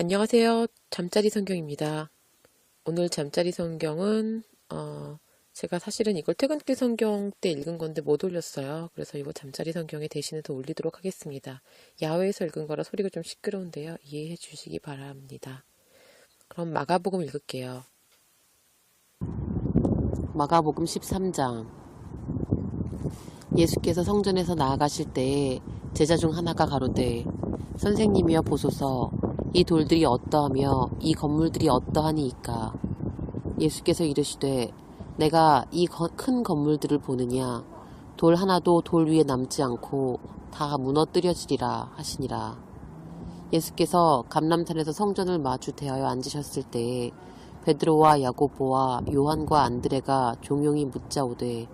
안녕하세요. 잠자리 성경입니다. 오늘 잠자리 성경은 어, 제가 사실은 이걸 퇴근길 성경 때 읽은 건데 못 올렸어요. 그래서 이거 잠자리 성경에 대신해서 올리도록 하겠습니다. 야외에서 읽은 거라 소리가 좀 시끄러운데요. 이해해 주시기 바랍니다. 그럼 마가복음 읽을게요. 마가복음 13장 예수께서 성전에서 나아가실 때에 제자 중 하나가 가로되 선생님이여 보소서 이 돌들이 어떠하며 이 건물들이 어떠하니이까? 예수께서 이르시되 내가 이 큰 건물들을 보느냐? 돌 하나도 돌 위에 남지 않고 다 무너뜨려지리라 하시니라. 예수께서 감람산에서 성전을 마주 대하여 앉으셨을 때에 베드로와 야고보와 요한과 안드레가 종용이 묻자오되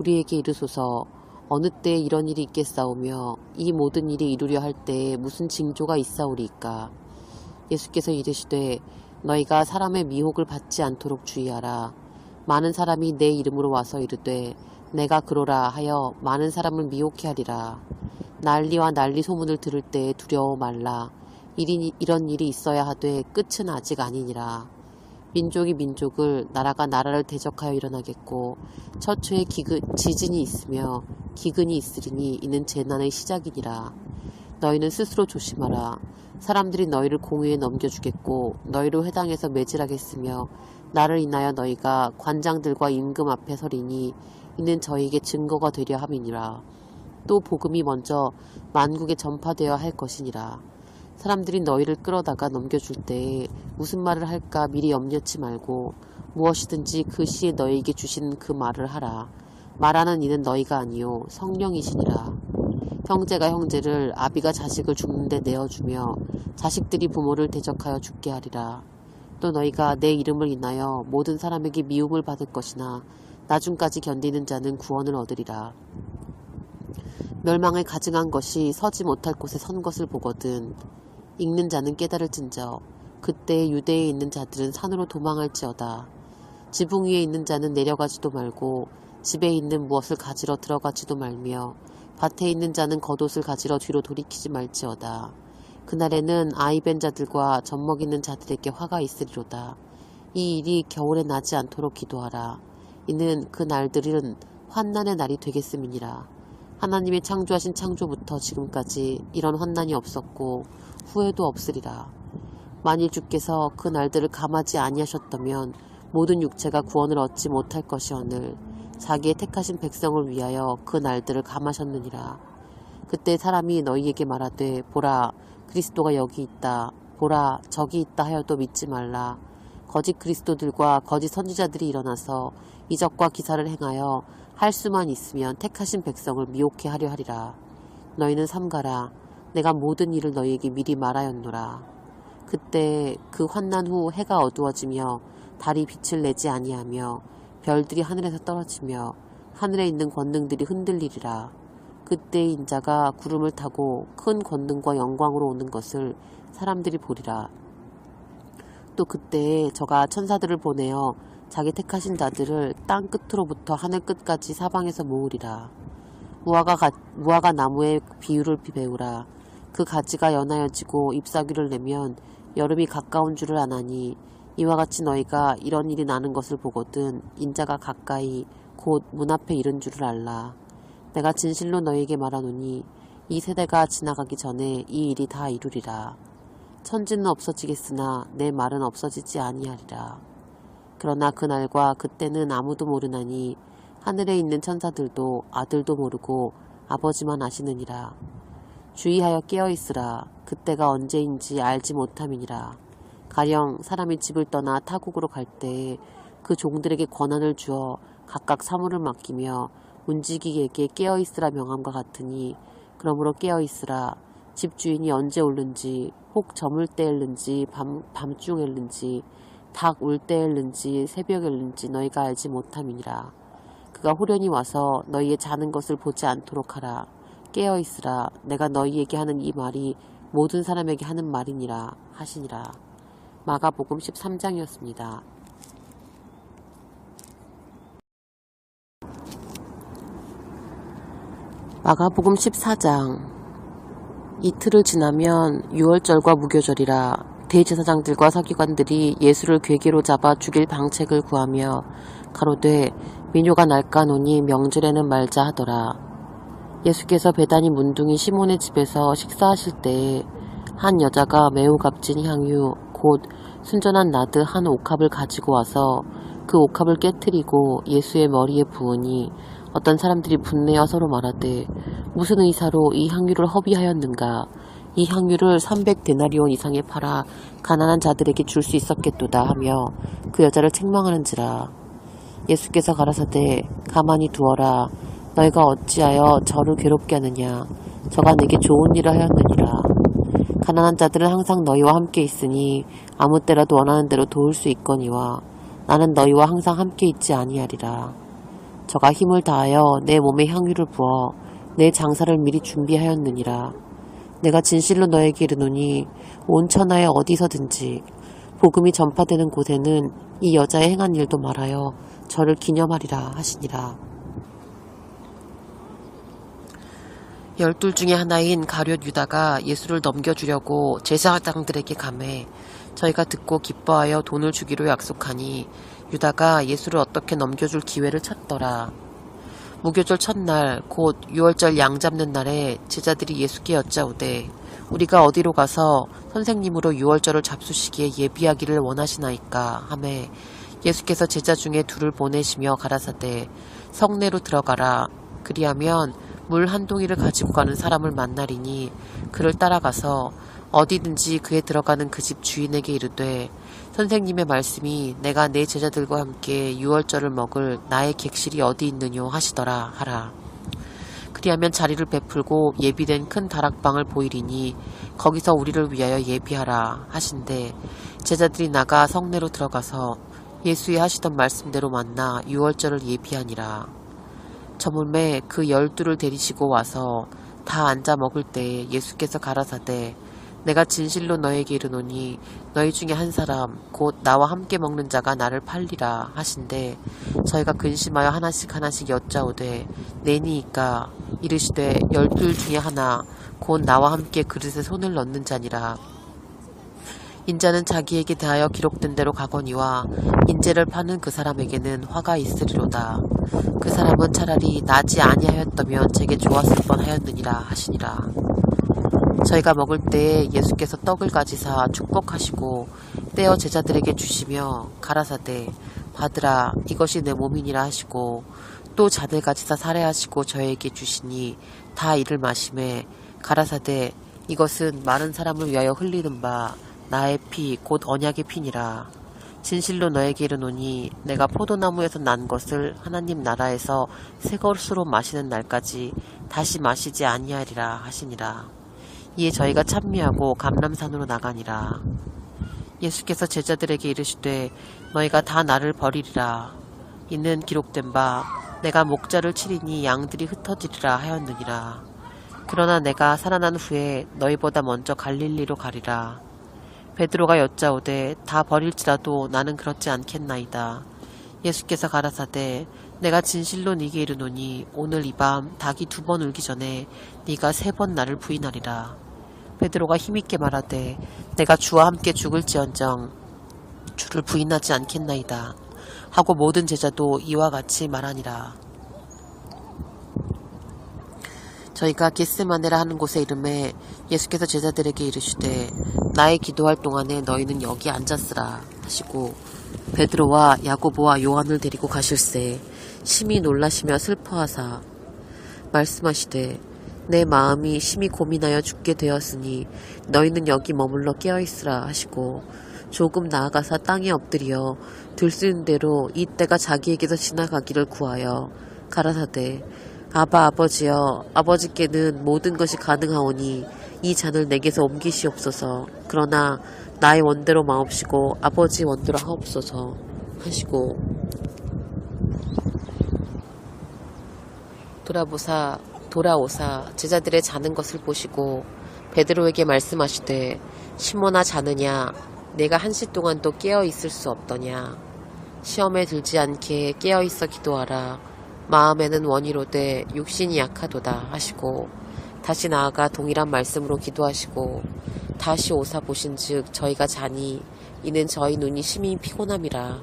우리에게 이르소서 어느 때에 이런 일이 있겠사오며 이 모든 일이 이루려 할 때에 무슨 징조가 있사오리이까 예수께서 이르시되 너희가 사람의 미혹을 받지 않도록 주의하라. 많은 사람이 내 이름으로 와서 이르되 내가 그러라 하여 많은 사람을 미혹해 하리라. 난리와 난리 소문을 들을 때에 두려워 말라. 일이, 이런 일이 있어야 하되 끝은 아직 아니니라. 민족이 민족을 나라가 나라를 대적하여 일어나겠고 처처에 기근, 지진이 있으며 기근이 있으리니 이는 재난의 시작이니라 너희는 스스로 조심하라 사람들이 너희를 공의에 넘겨주겠고 너희를 회당에서 매질하겠으며 나를 인하여 너희가 관장들과 임금 앞에 서리니 이는 저희에게 증거가 되려 함이니라 또 복음이 먼저 만국에 전파되어야 할 것이니라 사람들이 너희를 끌어다가 넘겨줄 때에 무슨 말을 할까 미리 염려치 말고 무엇이든지 그 시에 너희에게 주신 그 말을 하라. 말하는 이는 너희가 아니요 성령이시니라. 형제가 형제를 아비가 자식을 죽는데 내어주며 자식들이 부모를 대적하여 죽게 하리라. 또 너희가 내 이름을 인하여 모든 사람에게 미움을 받을 것이나 나중까지 견디는 자는 구원을 얻으리라. 멸망을 가증한 것이 서지 못할 곳에 선 것을 보거든 읽는 자는 깨달을진저 그때 유대에 있는 자들은 산으로 도망할지어다 지붕 위에 있는 자는 내려가지도 말고 집에 있는 무엇을 가지러 들어가지도 말며 밭에 있는 자는 겉옷을 가지러 뒤로 돌이키지 말지어다. 그날에는 아이벤 자들과 젖먹이는 자들에게 화가 있으리로다. 이 일이 겨울에 나지 않도록 기도하라. 이는 그 날들은 환난의 날이 되겠음이니라. 하나님의 창조하신 창조부터 지금까지 이런 환난이 없었고 후회도 없으리라. 만일 주께서 그 날들을 감하지 아니하셨다면 모든 육체가 구원을 얻지 못할 것이오늘 자기의 택하신 백성을 위하여 그 날들을 감하셨느니라. 그때 사람이 너희에게 말하되 보라 그리스도가 여기 있다 보라 저기 있다 하여도 믿지 말라. 거짓 그리스도들과 거짓 선지자들이 일어나서 이적과 기사를 행하여 할 수만 있으면 택하신 백성을 미혹해 하려 하리라. 너희는 삼가라. 내가 모든 일을 너희에게 미리 말하였노라. 그때 그 환난 후 해가 어두워지며 달이 빛을 내지 아니하며 별들이 하늘에서 떨어지며 하늘에 있는 권능들이 흔들리리라. 그때 인자가 구름을 타고 큰 권능과 영광으로 오는 것을 사람들이 보리라. 또 그때에 저가 천사들을 보내어 자기 택하신 자들을 땅 끝으로부터 하늘 끝까지 사방에서 모으리라. 무화과, 가, 무화과 나무의 비유를 배우라. 그 가지가 연하여지고 잎사귀를 내면 여름이 가까운 줄을 아나니 이와 같이 너희가 이런 일이 나는 것을 보거든 인자가 가까이 곧 문 앞에 이른 줄을 알라. 내가 진실로 너희에게 말하노니 이 세대가 지나가기 전에 이 일이 다 이루리라. 천지는 없어지겠으나 내 말은 없어지지 아니하리라. 그러나 그날과 그때는 아무도 모르나니 하늘에 있는 천사들도 아들도 모르고 아버지만 아시느니라. 주의하여 깨어 있으라. 그때가 언제인지 알지 못함이니라. 가령 사람이 집을 떠나 타국으로 갈 때에 그 종들에게 권한을 주어 각각 사물을 맡기며 움직이게 깨어있으라 명함과 같으니 그러므로 깨어있으라. 집주인이 언제 올는지 혹 저물 때일는지 밤, 밤중일는지 닭 울 때일는지 새벽일는지 너희가 알지 못함이니라. 그가 호련히 와서 너희의 자는 것을 보지 않도록 하라. 깨어 있으라. 내가 너희에게 하는 이 말이 모든 사람에게 하는 말이니라 하시니라. 마가복음 13장이었습니다. 마가복음 14장 이틀을 지나면 유월절과 무교절이라 대제사장들과 서기관들이 예수를 괴계로 잡아 죽일 방책을 구하며 가로되 민요가 날까노니 명절에는 말자 하더라. 예수께서 배단이 문둥이 시몬의 집에서 식사하실 때에 한 여자가 매우 값진 향유 곧 순전한 나드 한 옥합을 가지고 와서 그 옥합을 깨뜨리고 예수의 머리에 부으니 어떤 사람들이 분내어 서로 말하되 무슨 의사로 이 향유를 허비하였는가? 이 향유를 300데나리온 이상에 팔아 가난한 자들에게 줄 수 있었겠도다 하며 그 여자를 책망하는지라. 예수께서 가라사대 가만히 두어라. 너희가 어찌하여 저를 괴롭게 하느냐? 저가 내게 좋은 일을 하였느니라 가난한 자들은 항상 너희와 함께 있으니 아무 때라도 원하는 대로 도울 수 있거니와 나는 너희와 항상 함께 있지 아니하리라 저가 힘을 다하여 내 몸에 향유를 부어 내 장사를 미리 준비하였느니라 내가 진실로 너에게 이르노니 온 천하에 어디서든지 복음이 전파되는 곳에는 이 여자의 행한 일도 말하여 저를 기념하리라 하시니라. 열둘 중에 하나인 가룟 유다가 예수를 넘겨주려고 제사장들에게 감해 저희가 듣고 기뻐하여 돈을 주기로 약속하니 유다가 예수를 어떻게 넘겨줄 기회를 찾더라. 무교절 첫날 곧 유월절 양 잡는 날에 제자들이 예수께 여짜오되 우리가 어디로 가서 선생님으로 유월절을 잡수시기에 예비하기를 원하시나이까 하매 예수께서 제자 중에 둘을 보내시며 가라사대 성내로 들어가라 그리하면 물 한 동이를 가지고 가는 사람을 만나리니 그를 따라가서 어디든지 그에 들어가는 그 집 주인에게 이르되 선생님의 말씀이 내가 내 제자들과 함께 유월절을 먹을 나의 객실이 어디 있느뇨 하시더라 하라. 그리하면 자리를 베풀고 예비된 큰 다락방을 보이리니 거기서 우리를 위하여 예비하라 하신대 제자들이 나가 성내로 들어가서 예수의 하시던 말씀대로 만나 유월절을 예비하니라. 저물매 그 열두를 데리시고 와서 다 앉아 먹을 때 예수께서 가라사대 내가 진실로 너에게 이르노니 너희 중에 한 사람 곧 나와 함께 먹는 자가 나를 팔리라 하신대. 저희가 근심하여 하나씩 하나씩 여짜오되 내니이까 이르시되 열둘 중에 하나 곧 나와 함께 그릇에 손을 넣는 자니라 인자는 자기에게 대하여 기록된 대로 가거니와 인재를 파는 그 사람에게는 화가 있으리로다. 그 사람은 차라리 나지 아니하였다면 제게 좋았을 뻔하였느니라 하시니라. 저희가 먹을 때 예수께서 떡을 가지사 축복하시고 떼어 제자들에게 주시며 가라사대 받으라 이것이 내 몸이니라 하시고 또 잔을 가지사 살해하시고 저에게 주시니 다 이를 마심에 가라사대 이것은 많은 사람을 위하여 흘리는 바 나의 피 곧 언약의 피니라 진실로 너에게 이르노니 내가 포도나무에서 난 것을 하나님 나라에서 새 것으로 마시는 날까지 다시 마시지 아니하리라 하시니라 이에 저희가 찬미하고 감람산으로 나가니라. 예수께서 제자들에게 이르시되 너희가 다 나를 버리리라. 이는 기록된 바 내가 목자를 치리니 양들이 흩어지리라 하였느니라. 그러나 내가 살아난 후에 너희보다 먼저 갈릴리로 가리라. 베드로가 여짜오되 다 버릴지라도 나는 그렇지 않겠나이다. 예수께서 가라사대 내가 진실로 네게 이르노니 오늘 이 밤 닭이 두 번 울기 전에 네가 세 번 나를 부인하리라. 베드로가 힘있게 말하되 내가 주와 함께 죽을지언정 주를 부인하지 않겠나이다. 하고 모든 제자도 이와 같이 말하니라. 저희가 게스마네라 하는 곳에 이름에 예수께서 제자들에게 이르시되 나의 기도할 동안에 너희는 여기 앉았으라 하시고 베드로와 야고보와 요한을 데리고 가실세 심히 놀라시며 슬퍼하사 말씀하시되 내 마음이 심히 고민하여 죽게 되었으니 너희는 여기 머물러 깨어 있으라 하시고 조금 나아가서 땅에 엎드려 들쓰는 대로 이 때가 자기에게서 지나가기를 구하여 가라사대 아바 아버지여 아버지께는 모든 것이 가능하오니 이 잔을 내게서 옮기시옵소서. 그러나 나의 원대로 마옵시고 아버지 원대로 하옵소서 하시고. 돌아보사 돌아오사 제자들의 자는 것을 보시고 베드로에게 말씀하시되 시몬아 자느냐? 내가 한 시 동안 또 깨어 있을 수 없더냐? 시험에 들지 않게 깨어 있어 기도하라 마음에는 원이로되 육신이 약하도다 하시고 다시 나아가 동일한 말씀으로 기도하시고 다시 오사 보신즉 저희가 자니 이는 저희 눈이 심히 피곤함이라.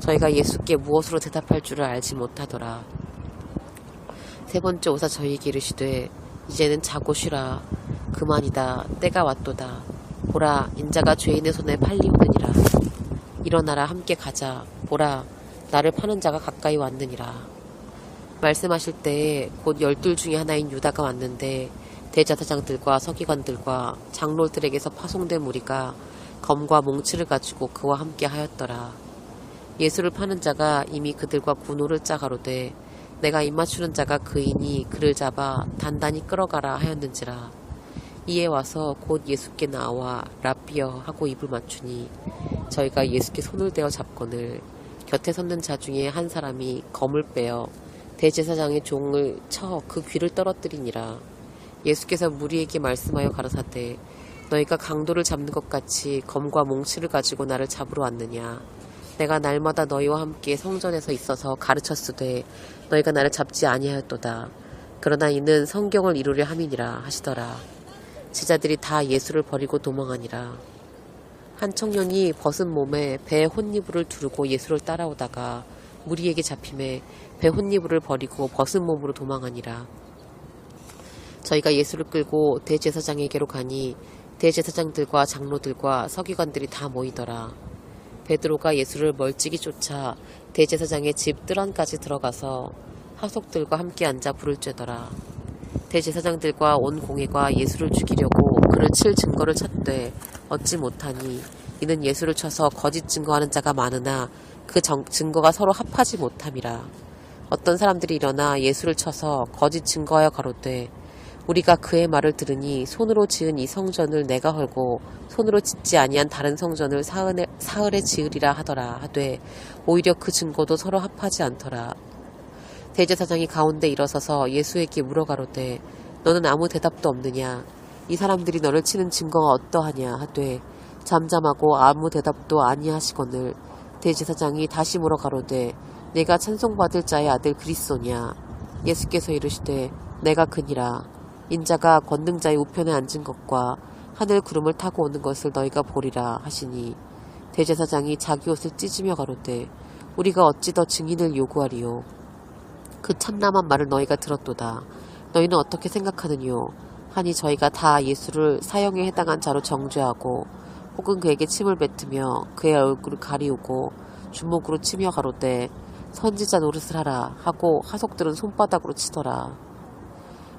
저희가 예수께 무엇으로 대답할 줄을 알지 못하더라. 세 번째 오사 저희에게 이르시되 이제는 자고 쉬라. 그만이다. 때가 왔도다. 보라 인자가 죄인의 손에 팔리오느니라. 일어나라 함께 가자. 보라 나를 파는 자가 가까이 왔느니라 말씀하실 때에 곧 열둘 중에 하나인 유다가 왔는데 대제사장들과 서기관들과 장로들에게서 파송된 무리가 검과 몽치를 가지고 그와 함께 하였더라. 예수를 파는 자가 이미 그들과 군호를 짜 가로되 내가 입맞추는 자가 그이니 그를 잡아 단단히 끌어가라 하였는지라. 이에 와서 곧 예수께 나와 라비어 하고 입을 맞추니 저희가 예수께 손을 대어 잡거늘 곁에 섰는 자 중에 한 사람이 검을 빼어 대제사장의 종을 쳐 그 귀를 떨어뜨리니라. 예수께서 무리에게 말씀하여 가라사대 너희가 강도를 잡는 것 같이 검과 몽치를 가지고 나를 잡으러 왔느냐? 내가 날마다 너희와 함께 성전에서 있어서 가르쳤으되 너희가 나를 잡지 아니하였도다. 그러나 이는 성경을 이루려 함이니라 하시더라. 제자들이 다 예수를 버리고 도망하니라. 한 청년이 벗은 몸에 배에 혼니부를 두르고 예수를 따라오다가 무리에게 잡힘에 배 혼니부를 버리고 벗은 몸으로 도망하니라 저희가 예수를 끌고 대제사장에게로 가니 대제사장들과 장로들과 서기관들이 다 모이더라. 베드로가 예수를 멀찍이 쫓아 대제사장의 집 뜰안까지 들어가서 하속들과 함께 앉아 불을 쬐더라. 대제사장들과 온 공회가 예수를 죽이려고 그를 칠 증거를 찾되 얻지 못하니 이는 예수를 쳐서 거짓 증거하는 자가 많으나 그 정- 증거가 서로 합하지 못함이라. 어떤 사람들이 일어나 예수를 쳐서 거짓 증거하여 가로되 우리가 그의 말을 들으니 손으로 지은 이 성전을 내가 헐고 손으로 짓지 아니한 다른 성전을 사흘에, 사흘에 지으리라 하더라 하되 오히려 그 증거도 서로 합하지 않더라. 대제사장이 가운데 일어서서 예수에게 물어가로되 너는 아무 대답도 없느냐? 이 사람들이 너를 치는 증거가 어떠하냐? 하되 잠잠하고 아무 대답도 아니하시거늘 대제사장이 다시 물어가로되 내가 찬송받을 자의 아들 그리스도냐? 예수께서 이르시되 내가 그니라. 인자가 권능자의 우편에 앉은 것과 하늘 구름을 타고 오는 것을 너희가 보리라 하시니 대제사장이 자기 옷을 찢으며 가로되 우리가 어찌 더 증인을 요구하리요? 그 참남한 말을 너희가 들었도다. 너희는 어떻게 생각하느뇨? 하니 저희가 다 예수를 사형에 해당한 자로 정죄하고 혹은 그에게 침을 뱉으며 그의 얼굴을 가리우고 주먹으로 치며 가로되 선지자 노릇을 하라 하고 하속들은 손바닥으로 치더라.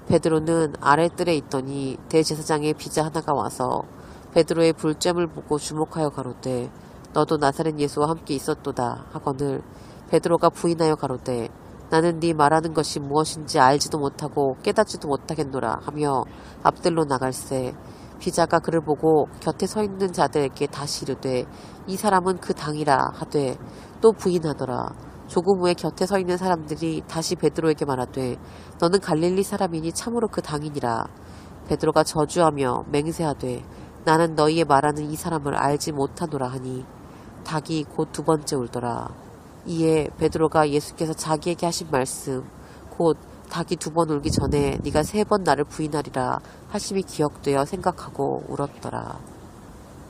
베드로는 아랫뜰에 있더니 대제사장의 비자 하나가 와서 베드로의 불잼을 보고 주목하여 가로되 너도 나사렛 예수와 함께 있었도다. 하거늘 베드로가 부인하여 가로되 나는 네 말하는 것이 무엇인지 알지도 못하고 깨닫지도 못하겠노라. 하며 앞들로 나갈새 비자가 그를 보고 곁에 서 있는 자들에게 다시 이르되 이 사람은 그 당이라. 하되 또 부인하더라 조금 후에 곁에 서 있는 사람들이 다시 베드로에게 말하되 너는 갈릴리 사람이니 참으로 그 당이니라. 베드로가 저주하며 맹세하되 나는 너희의 말하는 이 사람을 알지 못하노라 하니 닭이 곧 두 번째 울더라. 이에 베드로가 예수께서 자기에게 하신 말씀 곧 닭이 두 번 울기 전에 네가 세 번 나를 부인하리라. 하심이 기억되어 생각하고 울었더라.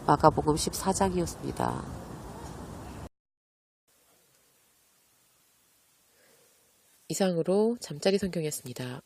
마가복음 14장이었습니다. 이상으로 잠자리 성경이었습니다.